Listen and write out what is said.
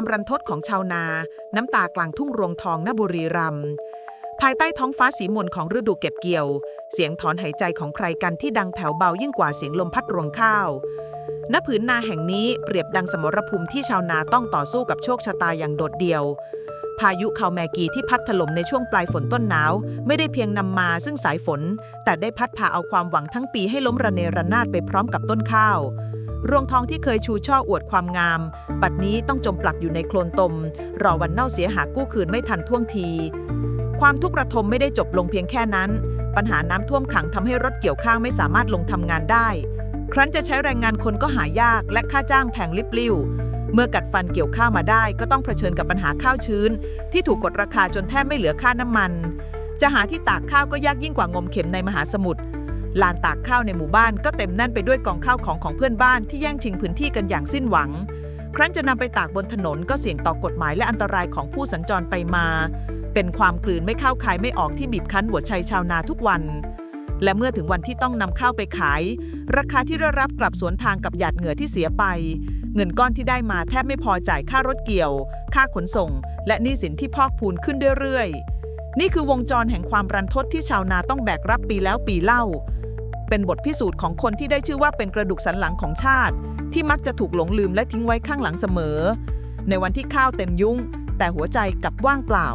ความรันทดของชาวนา น้ำตากลางทุ่งรวงทองนบุรีรัมย์ภายใต้ท้องฟ้าสีมนของฤดูเก็บเกี่ยว เสียงถอนหายใจของใครกันที่ดังแผ่วเบายิ่งกว่าเสียงลมพัดรวงข้าวณผืนนาแห่งนี้เปรียบดังสมรภูมิที่ชาวนาต้องต่อสู้กับโชคชะตาอย่างโดดเดี่ยว พายุคาวแมกีที่พัดถล่มในช่วงปลายฝนต้นหนาว ไม่ได้เพียงนำมาซึ่งสายฝน แต่ได้พัดพาเอาความหวังทั้งปีให้ล้มระเนระนาดไปพร้อมกับต้นข้าว รวงทองที่เคยชูช่ออวดความงาม บัดนี้ต้องจมปลักอยู่ในโคลนตม รอวันเน่าเสียหากู้คืนไม่ทันท่วงที ความทุกข์ระทมไม่ได้จบลงเพียงแค่นั้น ปัญหาน้ำท่วมขังทำให้รถเกี่ยวข้าวไม่สามารถลงทำงานได้ ครั้นจะใช้แรงงานคนก็หายาก และค่าจ้างแพงลิบลิ่วเมื่อกัดฟันเกี่ยวข้าวมาได้ก็ต้องเผชิญกับปัญหาข้าวชื้น ที่ถูกกดราคาจนแทบไม่เหลือค่าน้ำมัน จะหาที่ตากข้าวก็ยากยิ่งกว่างมเข็มในมหาสมุทร ลานตากข้าวในหมู่บ้านก็เต็มแน่นไปด้วยกองข้าวของของเพื่อนบ้านที่แย่งชิงพื้นที่กันอย่างสิ้นหวัง ครั้นจะนำไปตากบนถนนก็เสี่ยงต่อกฎหมายและอันตรายของผู้สัญจรไปมา เป็นความกลืนไม่เข้าคายไม่ออกที่บีบคั้นหัวใจชาวนาทุกวัน และเมื่อถึงวันที่ต้องนำข้าวไปขาย ราคาที่ได้รับกลับสวนทางกับหยาดเหงื่อที่เสียไป เงินก้อนที่ได้มาแทบไม่พอจ่ายค่ารถเกี่ยว ค่าขนส่ง และหนี้สินที่พอกพูนขึ้นเรื่อยๆนี่คือวงจรแห่งความรันทดที่ชาวนาต้องแบกรับปีแล้วปีเล่า เป็นบทพิสูจน์ของคนที่ได้ชื่อว่าเป็นกระดูกสันหลังของชาติ ที่มักจะถูกหลงลืมและทิ้งไว้ข้างหลังเสมอ ในวันที่ข้าวเต็มยุ้ง แต่หัวใจกลับว่างเปล่า